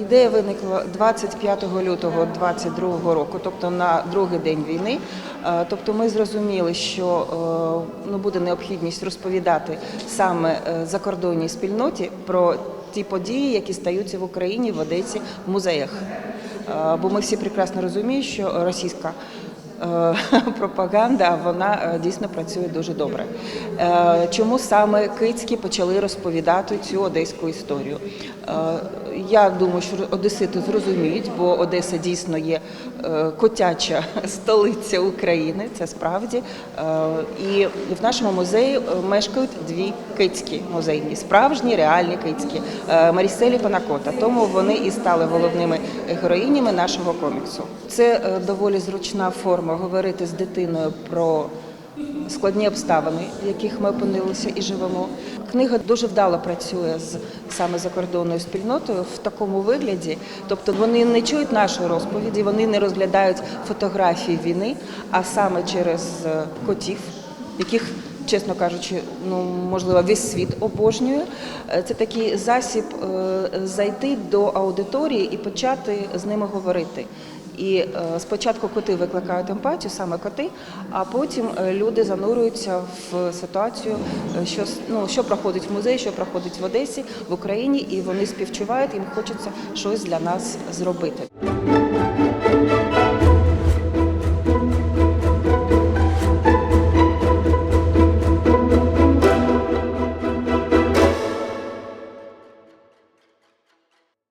Ідея виникла 25 лютого 22 року, тобто на другий день війни. Е, Тобто ми зрозуміли, що е, ну, буде необхідність розповідати саме е, закордонній спільноті про ті події, які стаються в Україні, в Одесі, в музеях. Бо ми всі прекрасно розуміємо, що російська пропаганда вона е, дійсно працює дуже добре. Е, Чому саме кицькі почали розповідати цю одеську історію? Е, Я думаю, що одесити зрозуміють, бо Одеса дійсно є е, котяча столиця України, це справді. Е, І в нашому музеї е, мешкають дві кицькі музейні, справжні реальні кицькі е, Маріселі Панакота. Тому вони і стали головними героїнями нашого коміксу. Це е, доволі зручна форма говорити з дитиною про складні обставини, в яких ми опинилися і живемо. Книга дуже вдало працює з саме закордонною спільнотою в такому вигляді. Тобто вони не чують нашої розповіді, вони не розглядають фотографії війни, а саме через е, котів, яких. Чесно кажучи, ну можливо, весь світ обожнює. Е, Це такий засіб е, зайти до аудиторії і почати з ними говорити. І е, спочатку коти викликають емпатію, саме коти, а потім е, люди занурюються в ситуацію, е, що ну, що проходить в музеї, що проходить в Одесі, в Україні, і вони співчувають, їм хочеться щось для нас зробити.